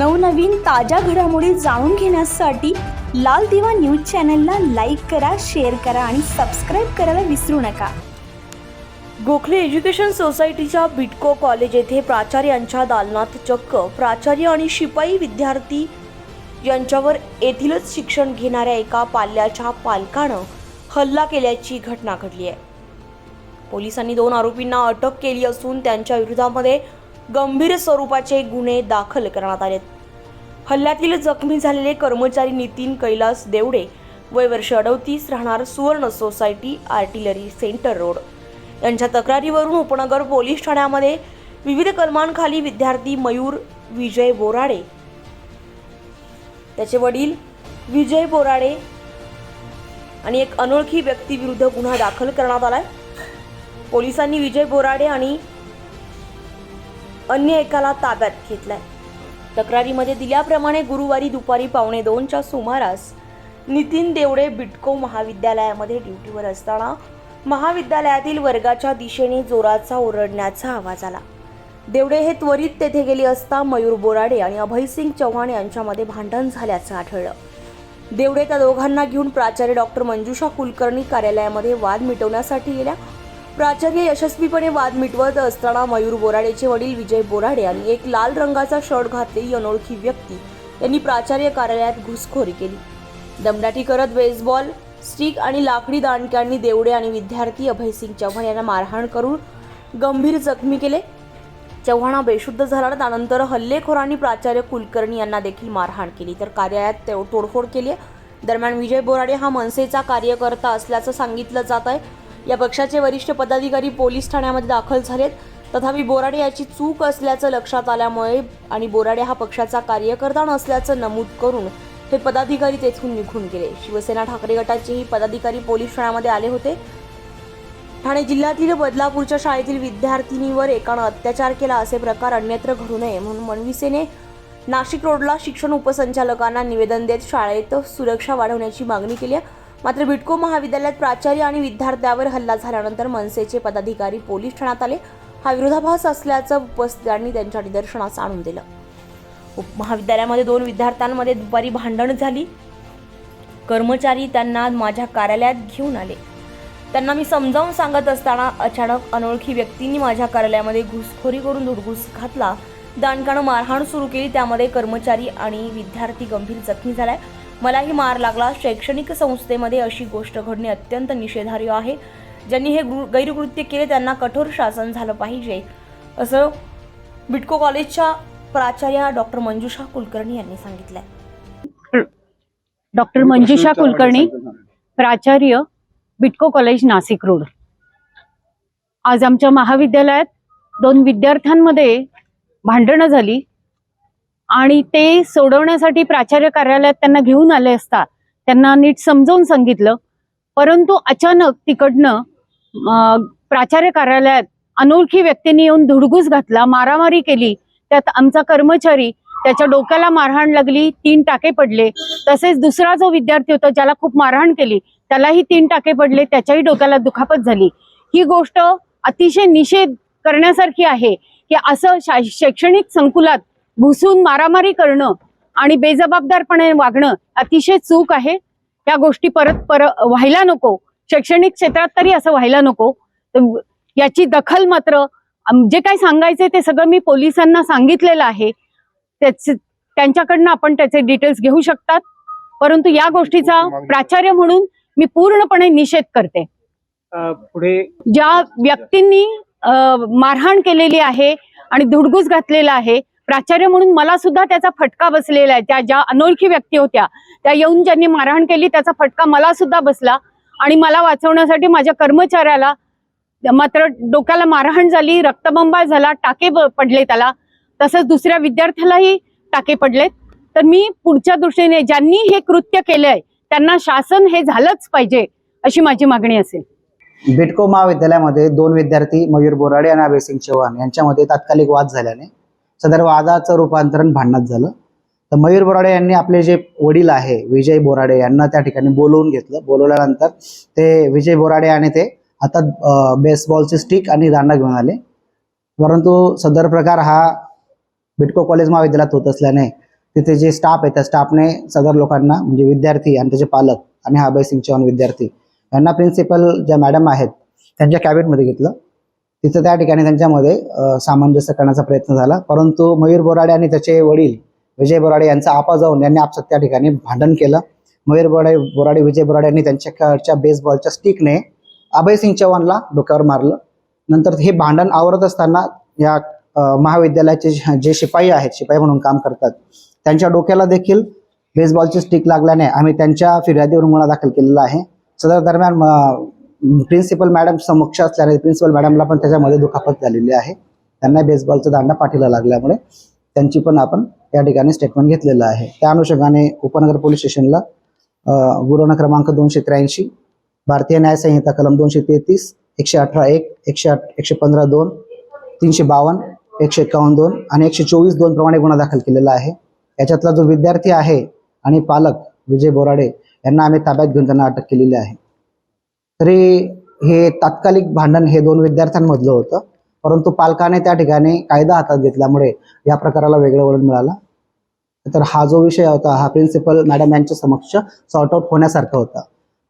नवनवीन ताज्या घडामोडी जाणून घेण्यासाठी लाल दिवा न्यूज चॅनलला लाईक करा शेअर करा आणि सबस्क्राईब करायला विसरू नका. गोखले एज्युकेशन सोसायटीच्या बिटको कॉलेज येथे प्राचार्यांच्या दालनात चक्क प्राचार्य आणि शिपाई विद्यार्थी यांच्यावर येथीलच शिक्षण घेणाऱ्या एका पाल्याच्या पालकानं हल्ला केल्याची घटना घडली आहे. पोलिसांनी दोन आरोपींना अटक केली असून त्यांच्या विरोधामध्ये गंभीर स्वरूपाचे गुन्हे दाखल करण्यात आलेत. हल्ल्यातील जखमी झालेले कर्मचारी नितीन कैलास देवडे वय वर्ष अडतीस राहणार सुवर्ण सोसायटी आर्टिलरी सेंटर रोड. यांच्या तक्रारीवरून उपनगर पोलीस ठाण्यामध्ये विविध कलमांखाली विद्यार्थी मयूर विजय बोराडे त्याचे वडील विजय बोराडे आणि एक अनोळखी व्यक्तीविरुद्ध गुन्हा दाखल करण्यात आलाय. पोलिसांनी विजय बोराडे आणि अन्य एकाला ताब्यात घेतलाय. तक्रारीमध्ये दिल्याप्रमाणे गुरुवारी दुपारी पावणे दोनच्या सुमारास नितीन देवडे बिटको महाविद्यालयामध्ये ड्युटीवर असताना महाविद्यालयातील वर्गाच्या दिशेने जोराचा ओरडण्याचा आवाज आला. देवडे हे त्वरित तेथे गेले असता मयूर बोराडे आणि अभयसिंग चव्हाण यांच्यामध्ये भांडण झाल्याचं आढळलं. देवडे त्या दोघांना घेऊन प्राचार्य डॉक्टर मंजुषा कुलकर्णी कार्यालयामध्ये वाद मिटवण्यासाठी गेल्या प्राचार्य यशस्वीपणे वाद मिटवत असताना मयूर बोराडेचे वडील विजय बोराडे आणि एक लाल रंगाचा शर्ट घातलेली अनोळखी व्यक्ती यांनी प्राचार्य कार्यालयात घुसखोरी केली. दमदाटी करत बेसबॉल स्टिक आणि लाकडी दांडक्यांनी देवडे आणि विद्यार्थी अभयसिंग चव्हाण यांना मारहाण करून गंभीर जखमी केले. चव्हाण हा बेशुद्ध झाला त्यानंतर हल्लेखोरांनी प्राचार्य कुलकर्णी यांना देखील मारहाण केली. तर कार्यालयात तोडफोड केली आहे. दरम्यान विजय बोराडे हा मनसेचा कार्यकर्ता असल्याचं सांगितलं जात आहे. या पक्षाचे वरिष्ठ पदाधिकारी पोलीस ठाण्यामध्ये दाखल झालेत. तथापि बोराडे याची चूक असल्याचं लक्षात आल्यामुळे आणि बोराडे हा पक्षाचा कार्यकर्ता नसल्याचं नमूद करून हे पदाधिकारी तेथून निघून गेले. शिवसेना ठाकरे गटाचेही पदाधिकारी पोलीस ठाण्यामध्ये आले होते. ठाणे जिल्ह्यातील बदलापूरच्या शाळेतील विद्यार्थिनीवर एकानं अत्याचार केला असे प्रकार अन्यत्र घडू नये म्हणून मनविसेने नाशिक रोडला शिक्षण उपसंचालकांना निवेदन देत शाळेत सुरक्षा वाढवण्याची मागणी केली आहे. मात्र बिटको महाविद्यालयात प्राचार्य आणि विद्यार्थ्यावर हल्ला झाल्यानंतर मनसेचे पदाधिकारी पोलीस ठाण्यात आले. हा विरोधाभास असल्याचं उपस्थितांनी त्यांच्या निदर्शनास आणून दिलं. महाविद्यालयामध्ये दोन विद्यार्थ्यांमध्ये दुपारी भांडण झाली. कर्मचारी त्यांना माझ्या कार्यालयात घेऊन आले. त्यांना मी समजावून सांगत असताना अचानक अनोळखी व्यक्तींनी माझ्या कार्यालयामध्ये घुसखोरी करून धुडघुस घातला. दांडकानं मारहाण सुरू केली. त्यामध्ये कर्मचारी आणि विद्यार्थी गंभीर जखमी झालाय. मलाही मार लागला. शैक्षणिक संस्थेमध्ये अशी गोष्ट घडणे अत्यंत निषेधार्ह आहे. ज्यांनी हे गैरकृत्य केले त्यांना कठोर शासन झालं पाहिजे. असं बिटको कॉलेजच्या प्राचार्या डॉक्टर मंजुषा कुलकर्णी यांनी सांगितलंय. डॉक्टर मंजुषा कुलकर्णी प्राचार्य बिटको कॉलेज नाशिक रोड. आज आमच्या महाविद्यालयात दोन विद्यार्थ्यांमध्ये भांडणं झाली. आणि ते सोडवण्यासाठी प्राचार्य कार्यालयात त्यांना घेऊन आले असता त्यांना नीट समजावून सांगितलं. परंतु अचानक तिकडनं प्राचार्य कार्यालयात अनोळखी व्यक्तींनी येऊन धुडगूस घातला मारामारी केली त्यात आमचा कर्मचारी त्याच्या डोक्याला मारहाण लागली तीन टाके पडले. तसेच दुसरा जो विद्यार्थी होता ज्याला खूप मारहाण केली त्यालाही तीन टाके पडले त्याच्याही डोक्याला दुखापत झाली. ही गोष्ट अतिशय निषेध करण्यासारखी आहे की असं शा- शैक्षणिक संकुलात घुसून मारामारी करणं आणि बेजबाबदारपणे वागणं अतिशय चूक आहे. या गोष्टी परत पर व्हायला नको. शैक्षणिक क्षेत्रात तरी असं व्हायला नको. याची दखल मात्र जे काही सांगायचे ते सगळं मी पोलिसांना सांगितलेलं आहे. त्याच त्यांच्याकडनं आपण त्याचे डिटेल्स घेऊ शकतात. परंतु या गोष्टीचा प्राचार्य म्हणून मी पूर्णपणे निषेध करते. पुढे ज्या व्यक्तींनी मारहाण केलेली आहे आणि धुडगूस घातलेला आहे प्राचार्य म्हणून मला सुद्धा त्याचा फटका बसलेला आहे. त्या ज्या अनोळखी व्यक्ती होत्या त्या येऊन ज्यांनी मारहाण केली त्याचा फटका मला सुद्धा बसला. आणि मला वाचवण्यासाठी माझ्या कर्मचाऱ्याला मात्र डोक्याला मारहाण झाली रक्तबंबाळ झाला टाके पडले त्याला. तसंच दुसऱ्या विद्यार्थ्यालाही टाके पडलेत. तर मी पुढच्या दृष्टीने ज्यांनी हे कृत्य केलंय त्यांना शासन हे झालंच पाहिजे अशी माझी मागणी असेल. बिटको महाविद्यालयामध्ये दोन विद्यार्थी मयूर बोराडे आणि अभयसिंग चव्हाण यांच्यामध्ये तात्कालिक वाद झाल्याने सदर वादाचं रूपांतरण भांडणात झालं. तर मयूर बोराडे यांनी आपले जे वडील आहे विजय बोराडे यांना त्या ठिकाणी बोलवून घेतलं. बोलवल्यानंतर ते विजय बोराडे आणि ते हातात बेसबॉलचे स्टिक आणि दांडा घेऊन आले. परंतु सदर प्रकार हा बिटको कॉलेज महाविद्यालयात होत असल्याने तिथे जे स्टाफ आहे त्या स्टाफने सदर लोकांना म्हणजे विद्यार्थी आणि त्याचे पालक आणि हा अभय सिंग चौहान विद्यार्थी यांना प्रिन्सिपल ज्या मॅडम आहेत त्यांच्या कॅबिनमध्ये घेतलं. तिथं त्या ठिकाणी त्यांच्यामध्ये सामंजस्य करण्याचा प्रयत्न झाला. परंतु मयूर बोराडे आणि त्याचे वडील विजय बोराडे यांचा आपा जाऊन यांनी आपसात त्या ठिकाणी भांडण केलं. मयूर बोराडे बोराडे विजय बोराडे यांनी त्यांच्याकडच्या बेसबॉलच्या स्टिकने अभय सिंग चव्हाणला डोक्यावर मारलं. नंतर हे भांडण आवरत असताना या महाविद्यालयाचे जे- शिपाई आहेत शिपाई म्हणून काम करतात त्यांच्या डोक्याला देखील बेसबॉलची स्टिक लागल्याने आम्ही त्यांच्या फिर्यादीवरून गुन्हा दाखल केलेला आहे. सदर दरम्यान प्रिन्सिपल मॅडम समक्ष असल्याने प्रिन्सिपल मॅडमला पण त्याच्यामध्ये दुखापत झालेली आहे. त्यांना बेसबॉलचा दांडा पाठीला लागल्यामुळे त्यांची पण आपण या ठिकाणी स्टेटमेंट घेतलेलं आहे. त्या अनुषंगाने उपनगर पोलीस स्टेशनला अ, गुन्हा क्रमांक दोनशे त्र्याऐंशी भारतीय न्यायसंहिता कलम दोनशे तेहतीस एकशे अठरा एक एकशे आठ एकशे पंधरा दोन तीनशे बावन्न एकशे एकावन्न दोन आणि एकशे चोवीस दोन प्रमाणे गुन्हा दाखल केलेला आहे. याच्यातला जो विद्यार्थी आहे आणि पालक विजय बोराडे यांना आम्ही ताब्यात घेऊन त्यांना अटक केलेली आहे. तरी हे तात्कालिक भांडण हे दोन विद्यार्थ्यांमधलं होतं. परंतु पालकाने त्या ठिकाणी कायदा हातात घेतल्यामुळे या प्रकाराला वेगळं वळण मिळालं. तर हा जो विषय होता हा प्रिन्सिपल मॅडम यांच्या समक्ष सॉर्ट आउट होण्यासारखा होता.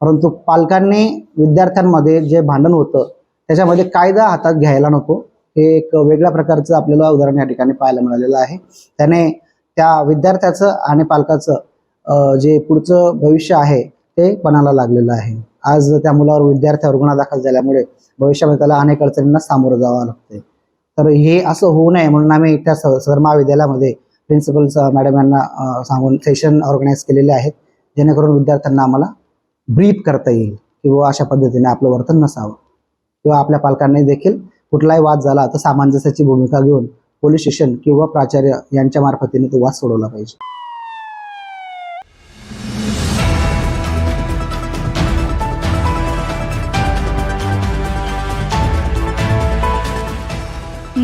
परंतु पालकांनी विद्यार्थ्यांमध्ये जे भांडण होतं त्याच्यामध्ये कायदा हातात घ्यायला नको. हे एक वेगळ्या प्रकारचं आपल्याला उदाहरण या ठिकाणी पाहायला मिळालेलं आहे. त्याने त्या विद्यार्थ्याचं आणि पालकाचं जे पुढचं भविष्य आहे ते पणाला लागलेलं आहे. आज त्या मुलावर विद्यार्थ्यावर गुन्हा दाखल झाल्यामुळे भविष्यामध्ये त्याला अनेक अडचणींना सामोरं जावं लागतंय. तर हे असं होऊ नये म्हणून आम्ही त्या सर महाविद्यालयामध्ये प्रिन्सिपल मॅडम यांना सांगून सेशन ऑर्गनाईज केलेले आहेत. जेणेकरून विद्यार्थ्यांना आम्हाला ब्रीफ करता येईल किंवा अशा पद्धतीने आपलं वर्तन नसावं. किंवा आपल्या पालकांनी देखील कुठलाही वाद झाला तर सामंजस्याची भूमिका घेऊन पोलीस स्टेशन किंवा प्राचार्य यांच्या मार्फतीने तो वाद सोडवला पाहिजे.